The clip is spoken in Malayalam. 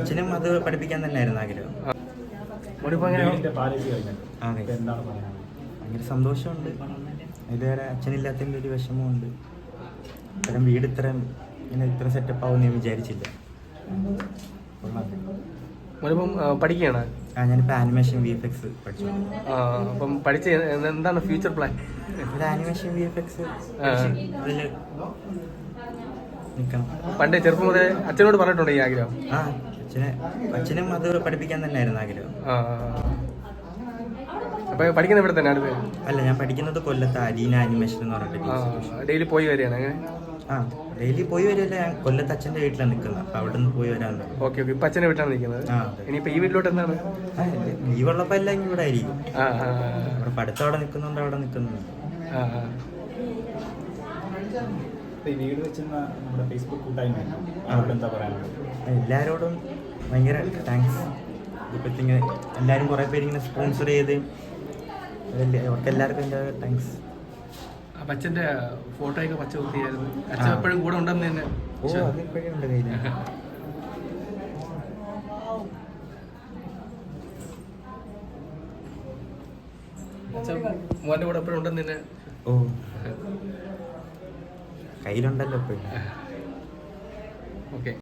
അച്ഛനും അത് പഠിപ്പിക്കാൻ തന്നെയായിരുന്നു ആഗ്രഹം. ഭയങ്കര സന്തോഷമുണ്ട്. ഇതുവരെ അച്ഛനില്ലാത്തതിന്റെ ഒരു വിഷമമുണ്ട്. ഇത്തരം വീട് ഇത്രയും ഇങ്ങനെ ഇത്ര സെറ്റപ്പ് ആവും ഞാൻ വിചാരിച്ചില്ല. മോനിപ്പം പഠിക്കുകയാണ്? ആ ഞാനിപ്പോൾ ആനിമേഷൻ വി എഫ് എക്സ് പഠിച്ചു അപ്പം പഠിച്ച എന്താണ് ഫ്യൂച്ചർ പ്ലാൻ ഒരു ആനിമേഷൻ വി എഫ് എക്സ് നിൽക്കണം പണ്ട് ചെറുപ്പം മുതലേ അച്ഛനോട് പറഞ്ഞിട്ടുണ്ട് ഈ ആഗ്രഹം. ആ. അച്ഛനെ അച്ഛനും അത് പഠിപ്പിക്കാൻ തന്നെയായിരുന്നു ആഗ്രഹം. അപ്പൊ പഠിക്കുന്ന ഇവിടെ തന്നെ അടുത്ത് അല്ല ഞാൻ പഠിക്കുന്നത് കൊല്ലത്ത് അലീന അനിമേഷൻ എന്ന് പറഞ്ഞിട്ട് ഡെയിലി പോയി വരികയാണ് അങ്ങനെ? ആ ഡെയിലി പോയി വരില്ല ഞാൻ കൊല്ലത്ത് അച്ഛന്റെ വീട്ടിലാണ് നിൽക്കുന്നത്. അപ്പൊ അവിടെ നിന്ന് പോയി വരാൻ ഓക്കെ ഓക്കെ. ഇപ്പൊ അച്ഛനെ വീട്ടിലാണ് നിൽക്കുന്നത്? ഇനിയിപ്പോ ഈ വീട്ടിലോട്ട് എന്താണ്? ആ ലീവുള്ളപ്പോൾ എല്ലാം ഇവിടെ ആയിരിക്കും. അവിടെ പഠിത്തം അവിടെ നിൽക്കുന്നുണ്ട് അവിടെ നിൽക്കുന്നുണ്ട്. വീട് വെച്ചിരുന്ന നമ്മുടെ ഫേസ്ബുക്ക് കൂട്ടായ്മ അവിടെ എന്താ പറയാനുള്ളത് എല്ലാവരോടും ഭയങ്കര താങ്ക്സ് ഇപ്പോഴത്തെ എല്ലാവരും കുറേ പേര് ഇങ്ങനെ സ്പോൺസർ ചെയ്ത് അവർക്ക് എല്ലാവർക്കും എന്റെ താങ്ക്സ് അപ്പൊ അച്ഛന്റെ ഫോട്ടോയൊക്കെ പച്ച കുത്തിയായിരുന്നു. അച്ഛൻ. എപ്പോഴും കൂടെ ഉണ്ടെന്ന് തന്നെ. ഓ അതിപ്പോഴും ഉണ്ട് കയ്യിൽ മോന്റെ കൂടെ എപ്പോഴും ഉണ്ടെന്ന് തന്നെ. ഓ. കയ്യിലുണ്ടല്ലോ എപ്പോഴും ഓക്കെ.